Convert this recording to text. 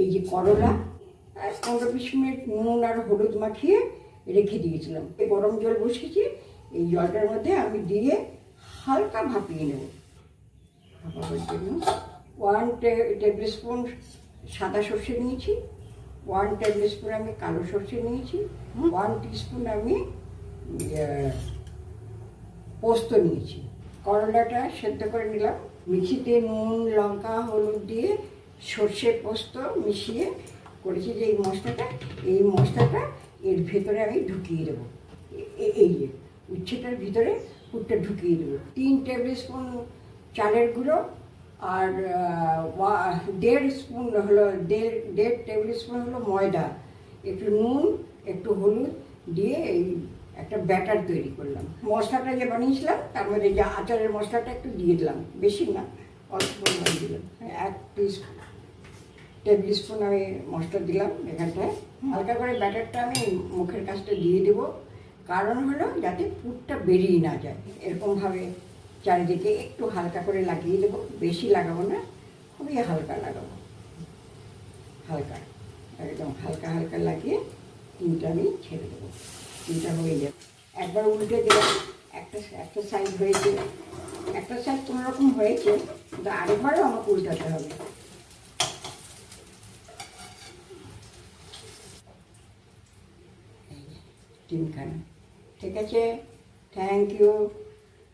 এই যে করলা আর পনেরো বিশ মিনিট নুন আর হলুদ মাখিয়ে রেখে দিয়েছিলাম। এই গরম জল বসিয়েছি এই জলটার মধ্যে আমি দিয়ে হালকা ভাপিয়ে নেব। ভাপাবার জন্য ওয়ান টেবিল স্পুন সাদা সর্ষে নিয়েছি ওয়ান টেবিল স্পুন আমি কালো সর্ষে নিয়েছি ওয়ান টিস্পুন আমি পোস্ত নিয়েছি। করলাটা সেদ্ধ করে নিলাম। মিক্সিতে নুন লঙ্কা হলুদ দিয়ে সর্ষে পোস্ত মিশিয়ে করেছি যে এই মশলাটা এই মশলাটা এর ভেতরে আমি ঢুকিয়ে দেবো। এই যে উচ্ছেটার ভিতরে পুরটা ঢুকিয়ে দেবো। তিন টেবিল স্পুন চালের গুঁড়ো আর দেড় স্পুন হলো, দেড় দেড় টেবিল স্পুন হলো ময়দা। একটু নুন, একটু হলুদ দিয়ে এই একটা ব্যাটার তৈরি করলাম। মশলাটা যে বানিয়েছিলাম, তার মধ্যে যে আচারের মশলাটা একটু দিয়ে দিলাম। বেশি না, অল্প পরিমাণ দিলাম। এক পিস টেবিল স্পুন আমি মশলা দিলাম এখানটায়। হালকা করে ব্যাটারটা আমি মুখের কাছটা দিয়ে দেবো। কারণ হলো যাতে পুরটা বেরিয়ে না যায়। এরকমভাবে চারিদিকে একটু হালকা করে লাগিয়ে দেবো। বেশি লাগাবো না খুবই হালকা লাগাবো। হালকা একদম হালকা হালকা লাগিয়ে তিনটা আমি ছেড়ে দেবো। তিনটা হয়ে যাবে একবার উল্টে দিলাম। একটা একটা সাইড হয়েছে। একটা সাইড কোনো রকম হয়েছে কিন্তু আরেকবারও আমাকে উল্টাতে হবে। তিনখানা ঠিক আছে? Thank you